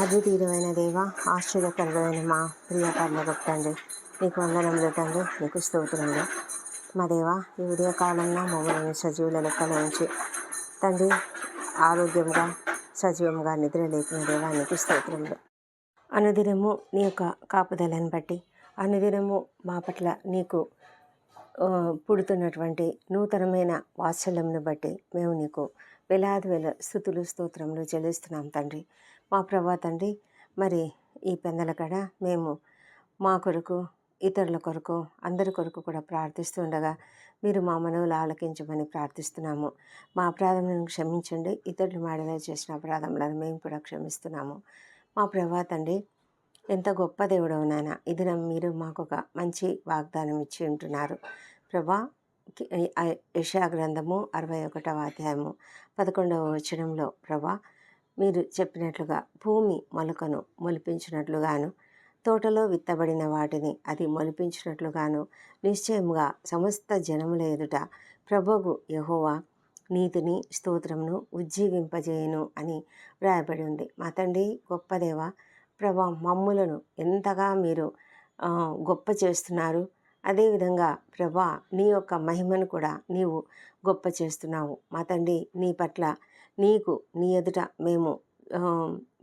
అద్వితీయమైన దేవ ఆశ్చర్యకరుడైన మా ప్రియ పర్లకు తండ్రి నీకు వందనములు తండ్రి నీకు స్తోత్రములు. మా దేవ ఈ ఉదయకాలంలో మమ్మల్ని సజీవుల లెక్కలో ఉంచి తండ్రి ఆరోగ్యంగా సజీవంగా నిద్ర లేపిన దేవా నీకు స్తోత్రములు. అనుదినము నీ యొక్క కాపుదలను బట్టి అనుదినము మా పట్ల నీకు పుడుతున్నటువంటి నూతనమైన వాత్సల్యంను బట్టి మేము నీకు వేలాది వేల స్థుతులు స్తోత్రములు చెల్లిస్తున్నాం తండ్రి. మా ప్రభా తండ్రి మరి ఈ పెందల కడ మేము మా కొరకు ఇతరుల కొరకు అందరి కొరకు కూడా ప్రార్థిస్తుండగా మీరు మా మనవులు ఆలకించమని ప్రార్థిస్తున్నాము. మా అపరాధములను క్షమించండి ఇతరులు మాడలో చేసిన అపరాధములను మేము కూడా క్షమిస్తున్నాము. మా ప్రభా తండ్రి ఎంత గొప్ప దేవుడవు నాయన. ఇది మీరు మాకు ఒక మంచి వాగ్దానం ఇచ్చి ఉంటున్నారు. ప్రభా కి- గ్రంథము అరవై ఒకటవ అధ్యాయము పదకొండవ వచనంలో ప్రభా మీరు చెప్పినట్లుగా భూమి మొలకను మొలిపించినట్లుగాను తోటలో విత్తబడిన వాటిని అది మొలిపించినట్లుగాను నిశ్చయముగా సమస్త జనముల ఎదుట ప్రభువు యహోవా నీతిని స్తోత్రమును ఉజ్జీవింపజేయును అని వ్రాయబడి ఉంది. మా తండ్రి గొప్పదేవ ప్రభా మమ్ములను ఎంతగా మీరు గొప్ప చేస్తున్నారు అదేవిధంగా ప్రభా నీ యొక్క మహిమను కూడా నీవు గొప్ప చేస్తున్నావు. మా తండ్రి నీ పట్ల నీకు నీ ఎదుట మేము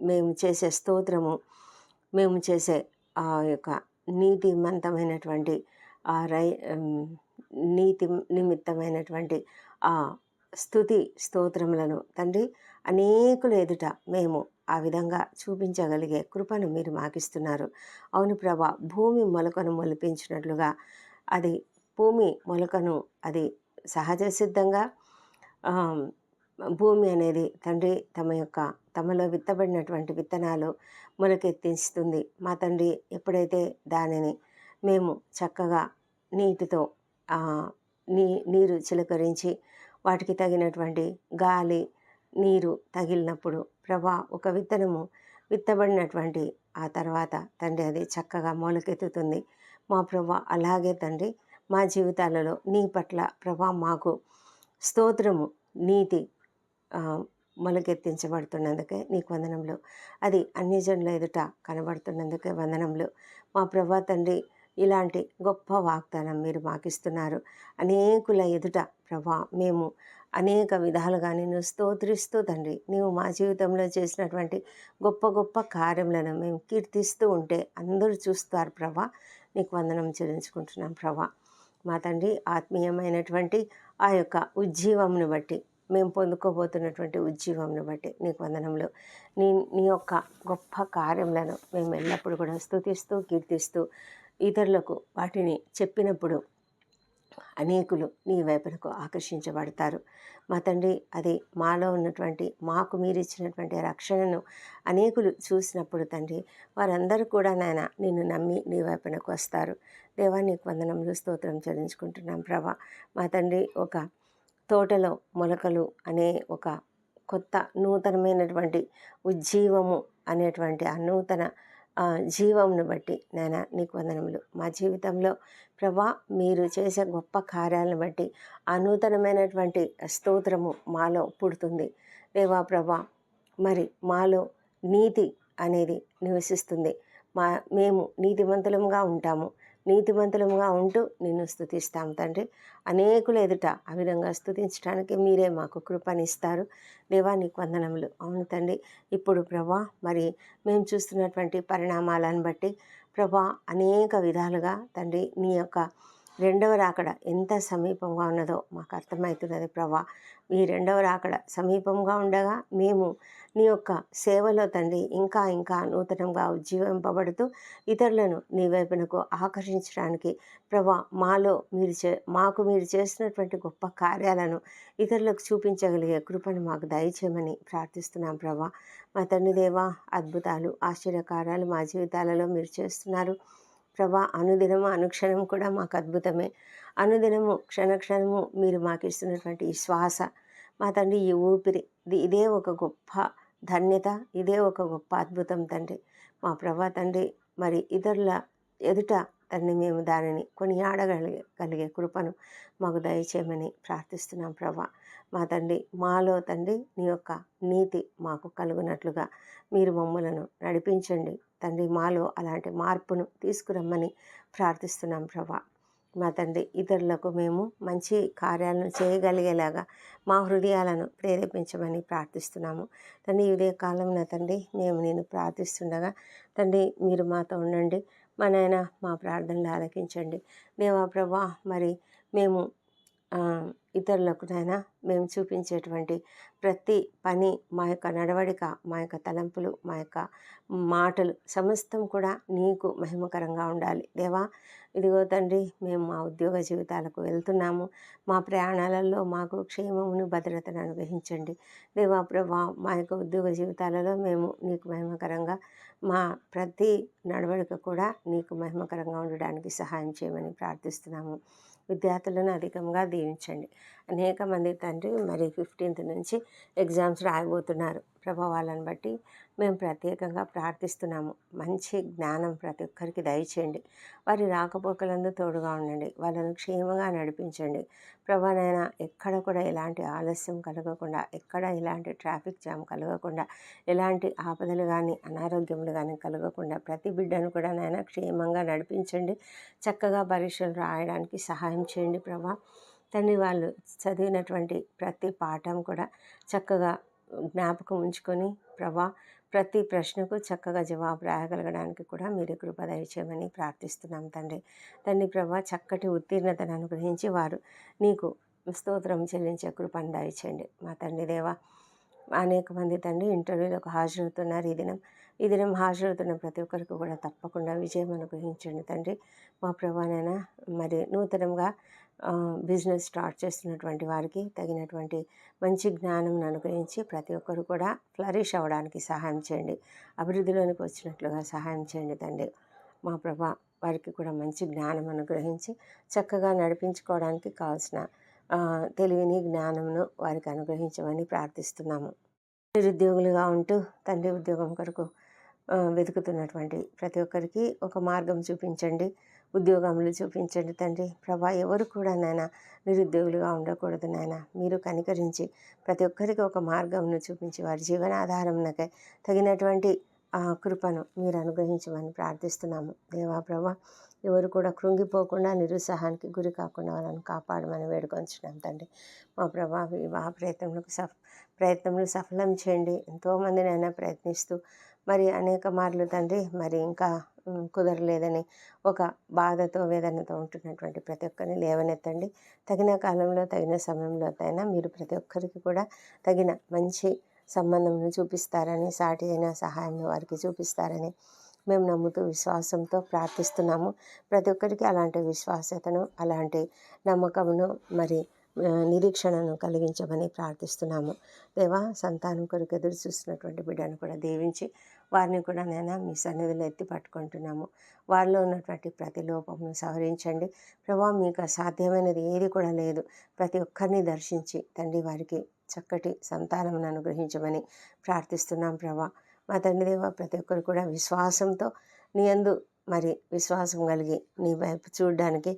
మేము చేసే స్తోత్రము మేము చేసే ఆ యొక్క నీతిమంతమైనటువంటి ఆ రై నీతి నిమిత్తమైనటువంటి ఆ స్థుతి స్తోత్రములను తండ్రి అనేకుల ఎదుట మేము ఆ విధంగా చూపించగలిగే కృపను మీరు మాకిస్తున్నారు. అవును ప్రభా భూమి మొలకను మొలిపించినట్లుగా అది భూమి మొలకను అది సహజ సిద్ధంగా భూమి అనేది తండ్రి తమ యొక్క తమలో విత్తబడినటువంటి విత్తనాలు మొలకెత్తిస్తుంది. మా తండ్రి ఎప్పుడైతే దానిని మేము చక్కగా నీటితో నీ నీరు చిలకరించి వాటికి తగినటువంటి గాలి నీరు తగిలినప్పుడు ప్రభా ఒక విత్తనము విత్తబడినటువంటి ఆ తర్వాత తండ్రి అది చక్కగా మొలకెత్తుతుంది. మా ప్రభా అలాగే తండ్రి మా జీవితాలలో నీ పట్ల ప్రభా మాకు స్తోత్రము నీతి మొలకెత్తించబడుతున్నందుకే నీకు వందనములు. అది అన్యజనుల ఎదుట కనబడుతున్నందుకే వందనములు. మా ప్రభా తండ్రి ఇలాంటి గొప్ప వాగ్దానం మీరు మాకిస్తున్నారు. అనేకుల ఎదుట ప్రభా మేము అనేక విధాలుగా నేను స్తోత్రిస్తూ తండ్రి. నీవు మా జీవితంలో చేసినటువంటి గొప్ప గొప్ప కార్యములను మేము కీర్తిస్తూ ఉంటే అందరూ చూస్తారు ప్రభా. నీకు వందనం చెల్లించుకుంటున్నాం ప్రభా. మా తండ్రి ఆత్మీయమైనటువంటి ఆ యొక్క ఉజ్జీవంను బట్టి మేము పొందుకోబోతున్నటువంటి ఉజ్జీవంను బట్టి నీకు వందనంలో నీ నీ యొక్క గొప్ప కార్యములను మేము ఎల్లప్పుడూ కూడా స్థుతిస్తూ కీర్తిస్తూ ఇతరులకు వాటిని చెప్పినప్పుడు అనేకులు నీ వైపునకు ఆకర్షించబడతారు. మా తండ్రి అది మాలో ఉన్నటువంటి మాకు మీరు ఇచ్చినటువంటి రక్షణను అనేకులు చూసినప్పుడు తండ్రి వారందరూ కూడా నాయన నిన్ను నమ్మి నీ వైపునకు వస్తారు. దేవా నీకు వందనములు స్తోత్రం చెల్లించుకుంటున్నాం ప్రభా. మా తండ్రి ఒక తోటలో మొలకలు అనే ఒక కొత్త నూతనమైనటువంటి ఉజ్జీవము అనేటువంటి ఆ నూతన ఆ, జీవమును బట్టి నాయన నీకు వందనములు. మా జీవితంలో ప్రభా మీరు చేసే గొప్ప కార్యాలను బట్టి ఆ నూతనమైనటువంటి స్తోత్రము మాలో పుడుతుంది. దేవా ప్రభా మరి మాలో నీతి అనేది నివసిస్తుంది. మా మేము నీతిమంతులముగా ఉంటాము. నీతిమంతులముగా ఉంటూ నిన్ను స్థుతిస్తాము తండ్రి. అనేకులు ఎదుట ఆ విధంగా స్థుతించడానికి మీరే మాకు కృపనిస్తారు. దేవా నీకు వందనములు. అవును తండ్రి. ఇప్పుడు ప్రభా మరి మేము చూస్తున్నటువంటి పరిణామాలను బట్టి ప్రభా అనేక విధాలుగా తండ్రి నీ యొక్క రెండవ రాకడ ఎంత సమీపంగా ఉన్నదో మాకు అర్థమవుతున్నది ప్రభా ఈ రెండవ రాకడ సమీపంగా ఉండగా మేము నీ యొక్క సేవలో తండ్రి ఇంకా ఇంకా నూతనంగా ఉజ్జీవింపబడుతూ ఇతరులను నీ వైపునకు ఆకర్షించడానికి ప్రభా మాలో మీరు చే మాకు మీరు చేసినటువంటి గొప్ప కార్యాలను ఇతరులకు చూపించగలిగే కృపను మాకు దయచేయమని ప్రార్థిస్తున్నాం ప్రభా మా తండ్రి దేవా అద్భుతాలు ఆశ్చర్యకార్యాలు మా జీవితాలలో మీరు చేస్తున్నారు. ప్రభా అనుదినము అనుక్షణం కూడా మాకు అద్భుతమే. అనుదినము క్షణక్షణము మీరు మాకు ఇస్తున్నటువంటి ఈ శ్వాస మా తండ్రి ఈ ఊపిరి ఇది ఇదే ఒక గొప్ప ధన్యత ఇదే ఒక గొప్ప అద్భుతం తండ్రి. మా ప్రభా తండ్రి మరి ఇతరుల ఎదుట తండ్రి మేము దానిని కొనియాడగలిగే కలిగే కృపను మాకు దయచేయమని ప్రార్థిస్తున్నాం ప్రభా. మా తండ్రి మాలో తండ్రి నీ యొక్క నీతి మాకు కలుగునట్లుగా మీరు మమ్మలను నడిపించండి. తండ్రి మాలో అలాంటి మార్పును తీసుకురమ్మని ప్రార్థిస్తున్నాం ప్రభా. మా తండ్రి ఇతరులకు మేము మంచి కార్యాలను చేయగలిగేలాగా మా హృదయాలను ప్రేరేపించమని ప్రార్థిస్తున్నాము. తండ్రి ఇదే కాలంలో తండ్రి మేము నేను ప్రార్థిస్తుండగా తండ్రి మీరు మాతో ఉండండి. మా నాయన మా ప్రార్థనలు ఆలకించండి. దేవా ప్రభా మరి మేము ఇతరులకు నాయన మేము చూపించేటువంటి ప్రతి పని మా యొక్క నడవడిక మా యొక్క తలంపులు మా యొక్క మాటలు సమస్తం కూడా నీకు మహిమకరంగా ఉండాలి. దేవా ఇదిగో తండ్రి మేము మా ఉద్యోగ జీవితాలకు వెళ్తున్నాము. మా ప్రయాణాలలో మాకు క్షేమమును భద్రతను అనుగ్రహించండి. దేవా ప్రభా మా యొక్క ఉద్యోగ జీవితాలలో మేము నీకు మహిమకరంగా మా ప్రతి నడవడిక కూడా నీకు మహిమకరంగా ఉండడానికి సహాయం చేయమని ప్రార్థిస్తున్నాము. విద్యార్థులను అధికంగా దీవించండి. అనేక మంది తండ్రి మరి ఫిఫ్టీన్త్ నుంచి ఎగ్జామ్స్ రాయబోతున్నారు. ప్రభావాలను బట్టి మేము ప్రత్యేకంగా ప్రార్థిస్తున్నాము. మంచి జ్ఞానం ప్రతి ఒక్కరికి దయచేయండి. వారి రాకపోకలందు తోడుగా ఉండండి. వాళ్ళను క్షేమంగా నడిపించండి. ప్రభానైనా ఎక్కడ కూడా ఎలాంటి ఆలస్యం కలగకుండా ఎక్కడ ఎలాంటి ట్రాఫిక్ జామ్ కలగకుండా ఎలాంటి ఆపదలు కానీ అనారోగ్యములు కానీ కలగకుండా ప్రతి బిడ్డను కూడా నాయన క్షేమంగా నడిపించండి. చక్కగా పరీక్షలు రాయడానికి సహాయం చేయండి ప్రభా. తండ్రి వాళ్ళు చదివినటువంటి ప్రతి పాఠం కూడా చక్కగా జ్ఞాపకం ఉంచుకొని ప్రభా ప్రతి ప్రశ్నకు చక్కగా జవాబు రాయగలగడానికి కూడా మీరు కృప దయచేయమని ప్రార్థిస్తున్నాం తండ్రి. తండ్రి ప్రభా చక్కటి ఉత్తీర్ణతను అనుగ్రహించి వారు నీకు స్తోత్రం చెల్లించే కృపను దయచేయండి. మా తండ్రి దేవా అనేక మంది తండ్రి ఇంటర్వ్యూలకు హాజరవుతున్నారు ఈ దినం. ఈ దినం హాజరవుతున్న ప్రతి ఒక్కరికి కూడా తప్పకుండా విజయం అనుగ్రహించండి తండ్రి. మా ప్రభానైనా మరి నూతనంగా బిజినెస్ స్టార్ట్ చేస్తున్నటువంటి వారికి తగినటువంటి మంచి జ్ఞానం అనుగ్రహించి ప్రతి ఒక్కరు కూడా ఫ్లరిష్ అవ్వడానికి సహాయం చేయండి. అభివృద్ధిలోనికి వచ్చినట్లుగా సహాయం చేయండి తండ్రి. మా ప్రభా వారికి కూడా మంచి జ్ఞానం అనుగ్రహించి చక్కగా నడిపించుకోవడానికి కావాల్సిన తెలివిని జ్ఞానమును వారికి అనుగ్రహించమని ప్రార్థిస్తున్నాము. నిరుద్యోగులుగా ఉంటూ తండ్రి ఉద్యోగం కొరకు వెతుకుతున్నటువంటి ప్రతి ఒక్కరికి ఒక మార్గం చూపించండి. ఉద్యోగములు చూపించండి తండ్రి. ప్రభా ఎవరు కూడా నాయన నిరుద్యోగులుగా ఉండకూడదు నాయన. మీరు కనికరించి ప్రతి ఒక్కరికి ఒక మార్గంను చూపించి వారి జీవనాధారంకై తగినటువంటి ఆ కృపను మీరు అనుగ్రహించమని ప్రార్థిస్తున్నాము. దేవా ప్రభా ఎవరు కూడా కృంగిపోకుండా నిరుత్సాహానికి గురి కాకుండా వాళ్ళని కాపాడమని వేడుకొంచున్నాం తండ్రి. మా ప్రభా వివాహ ప్రయత్నములకు సఫ ప్రయత్నములు సఫలం చేయండి. ఎంతోమందినైనా ప్రయత్నిస్తూ మరి అనేక మార్లు తండ్రి మరి ఇంకా కుదరలేదని ఒక బాధతో వేదనతో ఉంటున్నటువంటి ప్రతి ఒక్కరిని లేవనెత్తండి. తగిన కాలంలో తగిన సమయంలో అయినా మీరు ప్రతి ఒక్కరికి కూడా తగిన మంచి సంబంధంను చూపిస్తారని సాటి అయిన సహాయం వారికి చూపిస్తారని మేము నమ్ముతూ విశ్వాసంతో ప్రార్థిస్తున్నాము. ప్రతి ఒక్కరికి అలాంటి విశ్వాసతను అలాంటి నమ్మకమును మరి నిరీక్షణను కలిగించమని ప్రార్థిస్తున్నాము. దేవా సంతానం కొరకు ఎదురు చూస్తున్నటువంటి బిడ్డను కూడా దీవించి వారిని కూడా నేను మీ సన్నిధిలో ఎత్తి పట్టుకుంటున్నాము. వారిలో ఉన్నటువంటి ప్రతి లోపమును సవరించండి. ప్రభా మీకు అసాధ్యమైనది ఏది కూడా లేదు. ప్రతి ఒక్కరిని దర్శించి తండ్రి వారికి చక్కటి సంతానం అనుగ్రహించమని ప్రార్థిస్తున్నాం ప్రభా. మా తండ్రి దేవ ప్రతి ఒక్కరు కూడా విశ్వాసంతో నీ అందు మరి విశ్వాసం కలిగి నీ వైపు చూడడానికి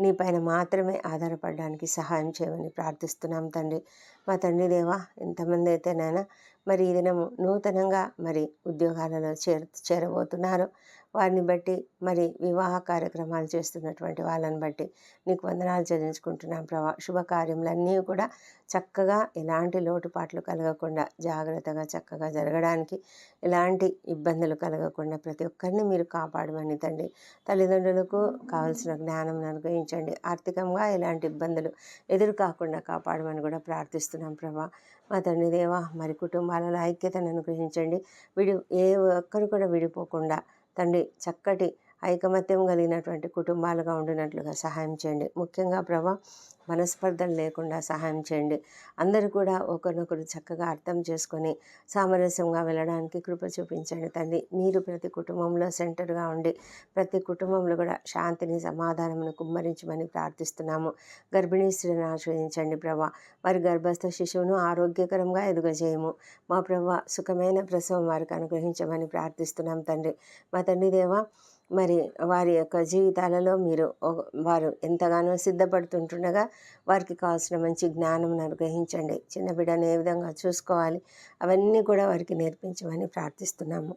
నీ పైన మాత్రమే ఆధారపడడానికి సహాయం చేయమని ప్రార్థిస్తున్నాం తండ్రి. మా తండ్రి దేవా ఎంతమంది అయితేనైనా మరి ఈ దినము నూతనంగా మరి ఉద్యోగాలలో చేర చేరబోతున్నారు వారిని బట్టి మరి వివాహ కార్యక్రమాలు చేస్తున్నటువంటి వాళ్ళని బట్టి నీకు వందనాలు చెల్లించుకుంటున్నాం ప్రభా. శుభకార్యములన్నీ కూడా చక్కగా ఎలాంటి లోటుపాట్లు కలగకుండా జాగ్రత్తగా చక్కగా జరగడానికి ఎలాంటి ఇబ్బందులు కలగకుండా ప్రతి ఒక్కరిని మీరు కాపాడమని తండ్రి. తల్లిదండ్రులకు కావలసిన జ్ఞానం అనుగ్రహించండి. ఆర్థికంగా ఎలాంటి ఇబ్బందులు ఎదురు కాకుండా కాపాడమని కూడా ప్రార్థిస్తున్నాం ప్రభా. మా తండ్రి దేవా మరి కుటుంబాలలో ఐక్యతను అనుగ్రహించండి. విడి ఏ ఒక్కరు కూడా విడిపోకుండా తండ్రి చక్కటి ఐకమత్యం కలిగినటువంటి కుటుంబాలుగా ఉండినట్లుగా సహాయం చేయండి. ముఖ్యంగా ప్రభా మనస్పర్ధలు లేకుండా సహాయం చేయండి. అందరూ కూడా ఒకరినొకరు చక్కగా అర్థం చేసుకొని సామరస్యంగా వెళ్ళడానికి కృప చూపించండి తండ్రి. మీరు ప్రతి కుటుంబంలో సెంటర్గా ఉండి ప్రతి కుటుంబంలో కూడా శాంతిని సమాధానమును కుమ్మరించమని ప్రార్థిస్తున్నాము. గర్భిణీ స్త్రీని ఆశ్రయించండి ప్రభా. వారి గర్భస్థ శిశువును ఆరోగ్యకరంగా ఎదుగజేయము. మా ప్రభా సుఖమైన ప్రసవం వారికి అనుగ్రహించమని ప్రార్థిస్తున్నాం తండ్రి. మా తండ్రి దేవా మరి వారి యొక్క జీవితాలలో మీరు వారు ఎంతగానో సిద్ధపడుతుంటుండగా వారికి కావాల్సిన మంచి జ్ఞానం అనుగ్రహించండి. చిన్న బిడ్డను ఏ విధంగా చూసుకోవాలి అవన్నీ కూడా వారికి నేర్పించమని ప్రార్థిస్తున్నాము.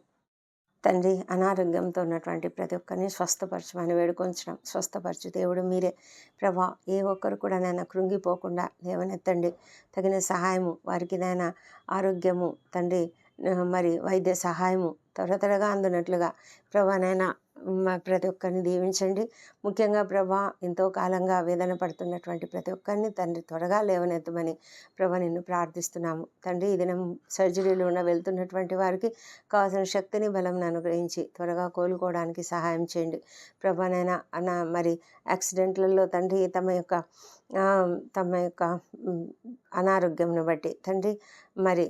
తండ్రి అనారోగ్యంతో ఉన్నటువంటి ప్రతి ఒక్కరిని స్వస్థపరచమని వేడుకొంచడం స్వస్థపరచు దేవుడు మీరే. ప్రభా ఏ ఒక్కరు కూడా నైనా కృంగిపోకుండా లేవనెత్తండి. తగిన సహాయము వారికి నైనా ఆరోగ్యము తండ్రి మరి వైద్య సహాయము త్వర త్వరగా అందునట్లుగా ప్రభానైనా ప్రతి ఒక్కరిని దీవించండి. ముఖ్యంగా ప్రభా ఎంతో కాలంగా వేదన పడుతున్నటువంటి ప్రతి ఒక్కరిని తండ్రి త్వరగా లేవనెత్తమని ప్రభా నిన్ను ప్రార్థిస్తున్నాము. తండ్రి ఈ దినం సర్జరీలో ఉన్న వెళ్తున్నటువంటి వారికి కావాల్సిన శక్తిని బలం అనుగ్రహించి త్వరగా కోలుకోవడానికి సహాయం చేయండి. ప్రభానైనా అన్న మరి యాక్సిడెంట్లలో తండ్రి తమ యొక్క తమ యొక్క అనారోగ్యంను బట్టి తండ్రి మరి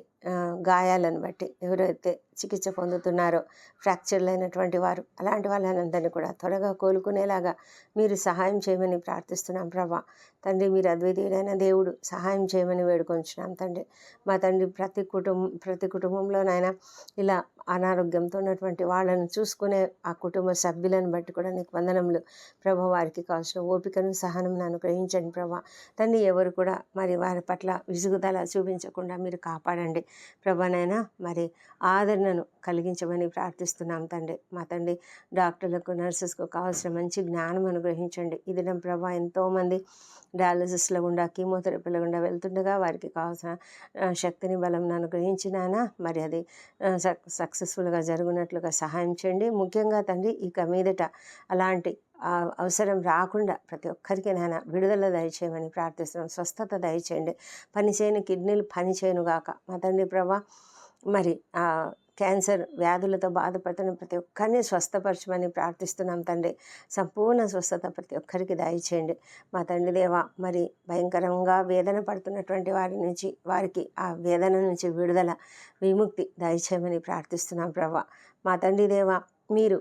గాయాలను బట్టి ఎవరైతే చికిత్స పొందుతున్నారో ఫ్రాక్చర్లు అయినటువంటి వారు అలాంటి వాళ్ళనందరినీ కూడా త్వరగా కోలుకునేలాగా మీరు సహాయం చేయమని ప్రార్థిస్తున్నాం. ప్రభా తండ్రి మీరు అద్వితీయుడైన దేవుడు సహాయం చేయమని వేడుకొంచున్నాం తండ్రి. మా తండ్రి ప్రతి కుటుంబం ప్రతి కుటుంబంలోనైనా ఇలా అనారోగ్యంతో ఉన్నటువంటి వాళ్ళను చూసుకునే ఆ కుటుంబ సభ్యులను బట్టి కూడా నీకు వందనములు. ప్రభా వారికి కావాల్సిన ఓపికను సహనం అనుగ్రహించండి ప్రభా. తండ్రి ఎవరు కూడా మరి వారి పట్ల విసుగుదల చూపించకుండా మీరు కాపాడండి. ప్రభానైనా మరి ఆదరణను కలిగించమని ప్రార్థిస్తున్నాం తండ్రి. మా తండ్రి డాక్టర్లకు నర్సెస్కు కావాల్సిన మంచి జ్ఞానం అనుగ్రహించండి. ఇది నా ప్రభా ఎంతోమంది డయాలసిస్లో గుండా కీమోథెరపీల గుండా వెళ్తుండగా వారికి కావాల్సిన శక్తిని బలం అనుగ్రహించినానా మరి అది సక్ సక్సెస్ఫుల్గా జరుగునట్లుగా సహాయం చేయండి. ముఖ్యంగా తండ్రి ఇక మీదట అలాంటి అవసరం రాకుండా ప్రతి ఒక్కరికి నాయన విడుదల దయచేయమని ప్రార్థిస్తున్నాం. స్వస్థత దయచేయండి. పనిచేయని కిడ్నీలు పనిచేయను గాక. మా తండ్రి ప్రభా మరి ఆ క్యాన్సర్ వ్యాధులతో బాధపడుతున్న ప్రతి ఒక్కరిని స్వస్థపరచమని ప్రార్థిస్తున్నాం తండ్రి. సంపూర్ణ స్వస్థత ప్రతి ఒక్కరికి దయచేయండి. మా తండ్రి దేవ మరి భయంకరంగా వేదన పడుతున్నటువంటి వారి నుంచి వారికి ఆ వేదన నుంచి విడుదల విముక్తి దయచేయమని ప్రార్థిస్తున్నాం ప్రభా. మా తండ్రి దేవ మీరు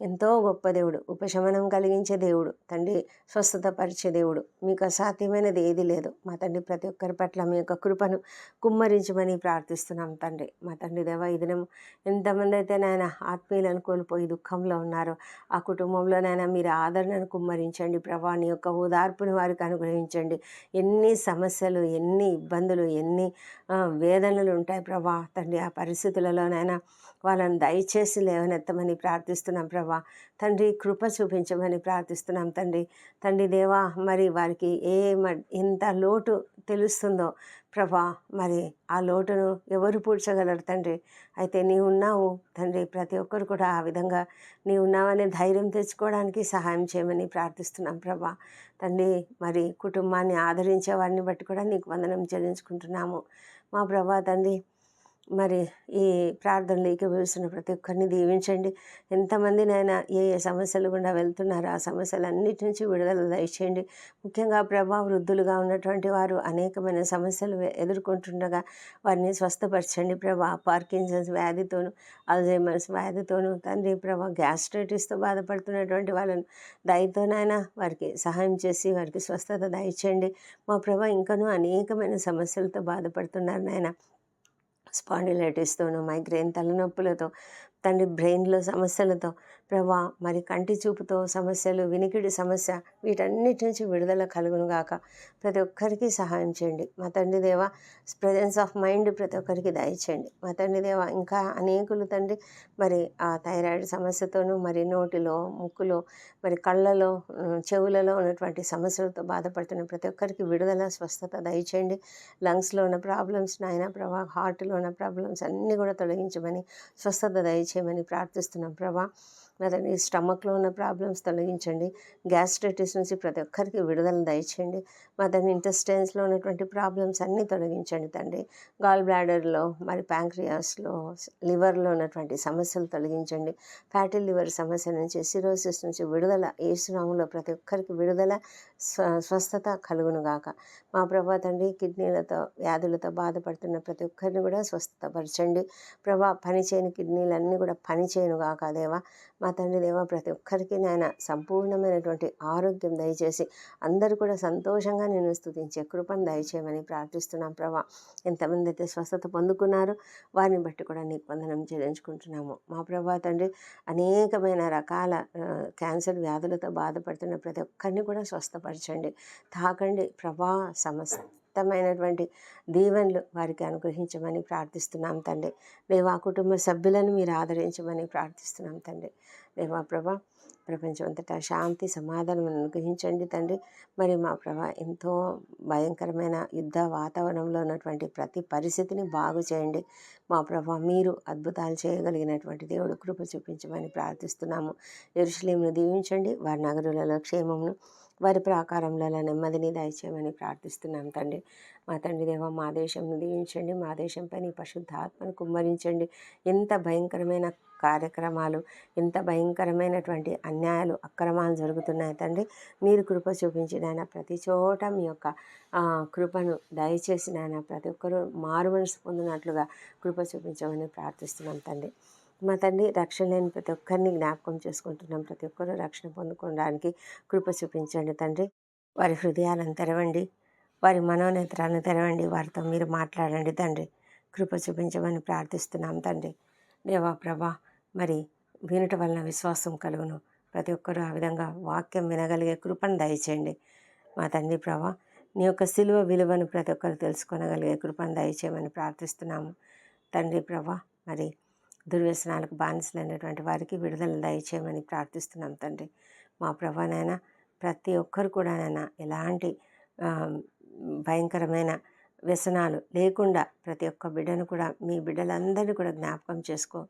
ఎంతో గొప్ప దేవుడు ఉపశమనం కలిగించే దేవుడు తండ్రి స్వస్థత పరిచే దేవుడు. మీకు అసాధ్యమైనది ఏది లేదు. మా తండ్రి ప్రతి ఒక్కరి పట్ల మీ యొక్క కృపను కుమ్మరించమని ప్రార్థిస్తున్నాం తండ్రి. మా తండ్రి దేవ ఈ దినం ఎంతమంది అయితే నాయన ఆత్మీయులను కోల్పోయి దుఃఖంలో ఉన్నారో ఆ కుటుంబంలోనైనా మీరు ఆదరణను కుమ్మరించండి. ప్రభా నీ యొక్క ఓదార్పుని వారికి అనుగ్రహించండి. ఎన్ని సమస్యలు ఎన్ని ఇబ్బందులు ఎన్ని వేదనలు ఉంటాయి ప్రభా తండ్రి. ఆ పరిస్థితులలోనైనా వాళ్ళని దయచేసి లేవనెత్తమని ప్రార్థిస్తున్నాం ప్రభా. తండ్రి కృప చూపించమని ప్రార్థిస్తున్నాం తండ్రి. తండ్రి దేవా మరి వారికి ఏ మ- ఎంత లోటు తెలుస్తుందో ప్రభా మరి ఆ లోటును ఎవరు పూడ్చగలరు తండ్రి? అయితే నీవు ఉన్నావు తండ్రి ప్రతి ఒక్కరు కూడా ఆ విధంగా నీ ఉన్నావనే ధైర్యం తెచ్చుకోవడానికి సహాయం చేయమని ప్రార్థిస్తున్నాం ప్రభా. తండ్రి మరి కుటుంబాన్ని ఆదరించే వారిని బట్టి కూడా నీకు వందనం చెల్లించుకుంటున్నాము. మా ప్రభా తండ్రి మరి ఈ ప్రార్థనలు ఏకీభవిస్తున్న ప్రతి ఒక్కరిని దీవించండి. ఎంతమందినైనా ఏ ఏ సమస్యలు గుండా వెళ్తున్నారో ఆ సమస్యలన్నిటి నుంచి విడుదల దయచేయండి. ముఖ్యంగా ప్రభా వృద్ధులుగా ఉన్నటువంటి వారు అనేకమైన సమస్యలు ఎదుర్కొంటుండగా వారిని స్వస్థపరచండి ప్రభా. పార్కిన్సన్స్ వ్యాధితోను అల్జైమర్స్ వ్యాధితోను తండ్రి ప్రభా గ్యాస్ట్రైటిస్తో బాధపడుతున్నటువంటి వాళ్ళను దయతోనైనా వారికి సహాయం చేసి వారికి స్వస్థత దయచేయండి. మా ప్రభా ఇంకనూ అనేకమైన సమస్యలతో బాధపడుతున్నారు నాయన. స్పాండిలైటిస్తోనూ మైగ్రేన్ తలనొప్పులతో తండ్రి బ్రెయిన్లో సమస్యలతో ప్రభా మరి కంటి చూపుతో సమస్యలు వినికిడి సమస్య వీటన్నిటి నుంచి విడుదల కలుగును గాక. ప్రతి ఒక్కరికి సహాయం చేయండి. మా తండ్రి దేవ ప్రజెన్స్ ఆఫ్ మైండ్ ప్రతి ఒక్కరికి దయచేయండి. మా తండ్రి దేవ ఇంకా అనేకులు తండ్రి మరి ఆ థైరాయిడ్ సమస్యతోనూ మరి నోటిలో ముక్కులో మరి కళ్ళలో చెవులలో ఉన్నటువంటి సమస్యలతో బాధపడుతున్న ప్రతి ఒక్కరికి విడుదల స్వస్థత దయచేయండి. లంగ్స్లో ఉన్న ప్రాబ్లమ్స్ నాయన ప్రభా హార్ట్లో ఉన్న ప్రాబ్లమ్స్ అన్నీ కూడా తొలగించమని స్వస్థత దయచేయమని ప్రార్థిస్తున్నాం ప్రభా. మరి స్టమక్లో ఉన్న ప్రాబ్లమ్స్ తొలగించండి. గ్యాస్ట్రైటిస్ నుంచి ప్రతి ఒక్కరికి విడుదల దయచేయండి. మా దాని ఇంటెస్టైన్స్లో ఉన్నటువంటి ప్రాబ్లమ్స్ అన్నీ తొలగించండి తండ్రి. గాల్ బ్లాడర్లో మరి ప్యాంక్రియాస్లో లివర్లో ఉన్నటువంటి సమస్యలు తొలగించండి. ఫ్యాటీ లివర్ సమస్య నుంచి సిరోసిస్ నుంచి విడుదల ఏసునామంలో ప్రతి ఒక్కరికి విడుదల స్వ స్వస్థత కలుగునుగాక మా ప్రభా తండ్రి కిడ్నీలతో వ్యాధులతో బాధపడుతున్న ప్రతి ఒక్కరిని కూడా స్వస్థపరచండి ప్రభా పనిచేయని కిడ్నీలన్నీ కూడా పనిచేయనుగాక దేవా. మా తండ్రి దేవ ప్రతి ఒక్కరికి నాయన సంపూర్ణమైనటువంటి ఆరోగ్యం దయచేసి అందరూ కూడా సంతోషంగా నేను స్థుతించే కృపను దయచేయమని ప్రార్థిస్తున్నాం ప్రభా. ఎంతమంది అయితే స్వస్థత పొందుకున్నారో వారిని బట్టి కూడా నీకు వందనం చెల్లించుకుంటున్నాము. మా ప్రభా తండ్రి అనేకమైన రకాల క్యాన్సర్ వ్యాధులతో బాధపడుతున్న ప్రతి ఒక్కరిని కూడా స్వస్థపరచండి. తాకండి ప్రభా సమస్య సమస్తమైనటువంటి దీవెనలు వారికి అనుగ్రహించమని ప్రార్థిస్తున్నాం తండ్రి. దేవా కుటుంబ సభ్యులను మీరు ఆదరించమని ప్రార్థిస్తున్నాం తండ్రి. దేవా ప్రభా ప్రపంచం అంతటా శాంతి సమాధానం అనుగ్రహించండి తండ్రి. మరి మా ప్రభా ఎంతో భయంకరమైన యుద్ధ వాతావరణంలో ఉన్నటువంటి ప్రతి పరిస్థితిని బాగు చేయండి. మా ప్రభా మీరు అద్భుతాలు చేయగలిగినటువంటి దేవుడు కృప చూపించమని ప్రార్థిస్తున్నాము. ఎరుషులేమును దీవించండి. వారి నగరులలో క్షేమమును వారి ప్రాకారంలో నెమ్మదిని దయచేయమని ప్రార్థిస్తున్నాం తండ్రి. మా తండ్రి దేవ మా దేశంను దీవించండి మా దేశంపై నీ పరిశుద్ధాత్మను కుమ్మరించండి. ఎంత భయంకరమైన కార్యక్రమాలు ఎంత భయంకరమైనటువంటి అన్యాయాలు అక్రమాలు జరుగుతున్నాయి తండ్రి. మీరు కృప చూపించిన ప్రతి చోట మీ యొక్క కృపను దయచేసి నాయన ప్రతి ఒక్కరూ మారు మనసు పొందినట్లుగా కృప చూపించమని ప్రార్థిస్తున్నాం తండ్రి. మా తండ్రి రక్షణ లేని ప్రతి ఒక్కరిని జ్ఞాపకం చేసుకుంటున్నాం. ప్రతి ఒక్కరూ రక్షణ పొందుకోవడానికి కృప చూపించండి తండ్రి. వారి హృదయాలను తెరవండి. వారి మనోనేత్రాలను తెరవండి. వారితో మీరు మాట్లాడండి తండ్రి. కృప చూపించమని ప్రార్థిస్తున్నాం తండ్రి. దేవా ప్రభా మరి వినుట వలన విశ్వాసం కలుగును. ప్రతి ఒక్కరూ ఆ విధంగా వాక్యం వినగలిగే కృపను దయచేయండి. మా తండ్రి ప్రభా నీ యొక్క సిలువ విలువను ప్రతి ఒక్కరు తెలుసుకోనగలిగే కృపను దయచేయమని ప్రార్థిస్తున్నాము. తండ్రి ప్రభా మరి దుర్వ్యసనాలకు బానిసలైనటువంటి వారికి విడుదల దయచేయమని ప్రార్థిస్తున్నాం తండ్రి. మా ప్రభానైనా ప్రతి ఒక్కరు కూడా నైనా ఎలాంటి భయంకరమైన వ్యసనాలు లేకుండా ప్రతి ఒక్క బిడ్డను కూడా మీ బిడ్డలందరినీ కూడా జ్ఞాపకం చేసుకో.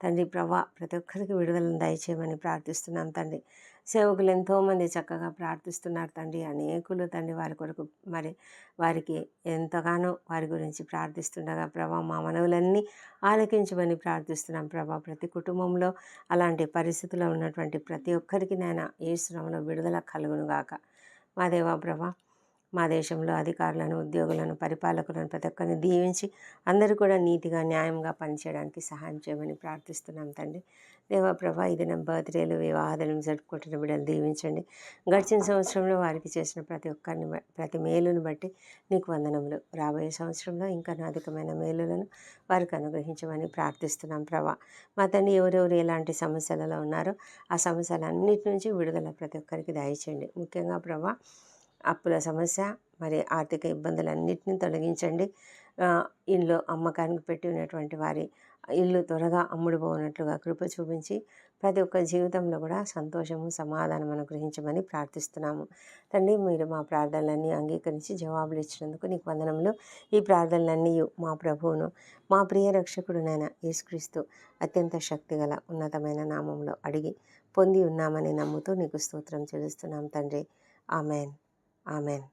తండ్రి ప్రభా ప్రతి ఒక్కరికి విడుదలను దయచేయమని ప్రార్థిస్తున్నాం తండ్రి. సేవకులు ఎంతోమంది చక్కగా ప్రార్థిస్తున్నారు తండ్రి. అనేకులు తండ్రి వారి కొరకు మరి వారికి ఎంతగానో వారి గురించి ప్రార్థిస్తుండగా ప్రభా మా మనవులన్నీ ఆలకించమని ప్రార్థిస్తున్నాం ప్రభా ప్రతి కుటుంబంలో అలాంటి పరిస్థితుల్లో ఉన్నటువంటి ప్రతి ఒక్కరికి నేను ఏ శ్రమలో విడుదల కలుగును గాక. మా దేవా ప్రభా మా దేశంలో అధికారులను ఉద్యోగులను పరిపాలకులను ప్రతి ఒక్కరిని దీవించి అందరూ కూడా నీతిగా న్యాయంగా పనిచేయడానికి సహాయం చేయమని ప్రార్థిస్తున్నాం తండ్రి. దేవప్రభ ఇది నా బర్త్డేలు వివాహాలను జరుపుకుంటున్న బిడ్డలు దీవించండి. గడిచిన సంవత్సరంలో వారికి చేసిన ప్రతి ఒక్కరిని బ- ప్రతి మేలును బట్టి నీకు వందనములు. రాబోయే సంవత్సరంలో ఇంకా అధికమైన మేలులను వారికి అనుగ్రహించమని ప్రార్థిస్తున్నాం ప్రభా. మా తండ్రి ఎవరెవరు ఎలాంటి సమస్యలలో ఉన్నారో ఆ సమస్యలన్నిటి నుంచి విడుదల ప్రతి ఒక్కరికి దయచేయండి. ముఖ్యంగా ప్రభా అప్పుల సమస్య మరి ఆర్థిక ఇబ్బందులన్నింటినీ తొలగించండి. ఇల్లు ఇంట్లో అమ్మకానికి పెట్టి ఉన్నటువంటి వారి ఇల్లు త్వరగా అమ్ముడుపోనట్లుగా కృప చూపించి ప్రతి ఒక్క జీవితంలో కూడా సంతోషము సమాధానం అనుగ్రహించమని ప్రార్థిస్తున్నాము. తండ్రి మీరు మా ప్రార్థనలన్నీ అంగీకరించి జవాబులు ఇచ్చినందుకు నీకు వందనములు. ఈ ప్రార్థనలన్నీ మా ప్రభువును మా ప్రియ రక్షకుడునైన యేసుక్రీస్తు అత్యంత శక్తిగల ఉన్నతమైన నామంలో అడిగి పొంది ఉన్నామని నమ్ముతూ నీకు స్తోత్రం చెల్లిస్తున్నాం తండ్రి. ఆమెన్. ఆమెన్